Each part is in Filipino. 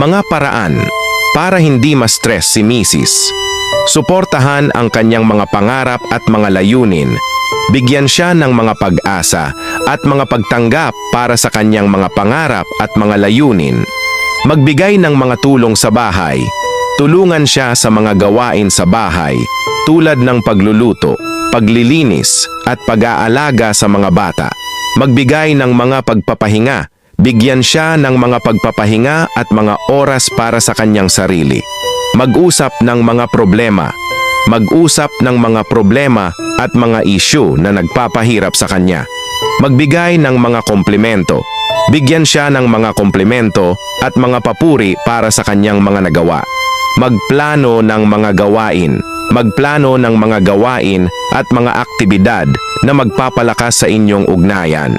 Mga paraan para hindi ma-stress si Mrs. Suportahan ang kanyang mga pangarap at mga layunin. Bigyan siya ng mga pag-asa at mga pagtanggap para sa kanyang mga pangarap at mga layunin. Magbigay ng mga tulong sa bahay. Tulungan siya sa mga gawain sa bahay tulad ng pagluluto, paglilinis at pag-aalaga sa mga bata. Magbigay ng mga pagpapahinga. Bigyan siya ng mga pagpapahinga at mga oras para sa kanyang sarili. Mag-usap ng mga problema. Mag-usap ng mga problema at mga issue na nagpapahirap sa kanya. Magbigay ng mga komplimento. Bigyan siya ng mga komplimento at mga papuri para sa kanyang mga nagawa. Magplano ng mga gawain. Magplano ng mga gawain at mga aktibidad na magpapalakas sa inyong ugnayan.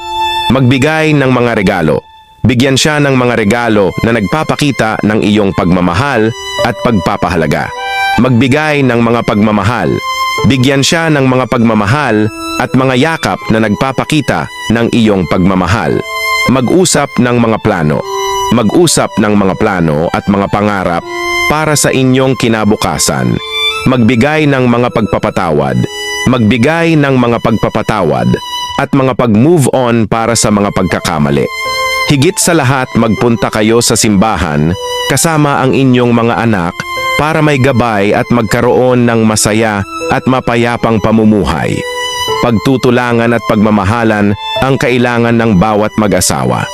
Magbigay ng mga regalo. Bigyan siya ng mga regalo na nagpapakita ng iyong pagmamahal at pagpapahalaga. Magbigay ng mga pagmamahal. Bigyan siya ng mga pagmamahal at mga yakap na nagpapakita ng iyong pagmamahal. Mag-usap ng mga plano. Mag-usap ng mga plano at mga pangarap para sa inyong kinabukasan. Magbigay ng mga pagpapatawad. Magbigay ng mga pagpapatawad at mga pag-move on para sa mga pagkakamali. Higit sa lahat magpunta kayo sa simbahan kasama ang inyong mga anak para may gabay at magkaroon ng masaya at mapayapang pamumuhay. Pagtutulangan at pagmamahalan ang kailangan ng bawat mag-asawa.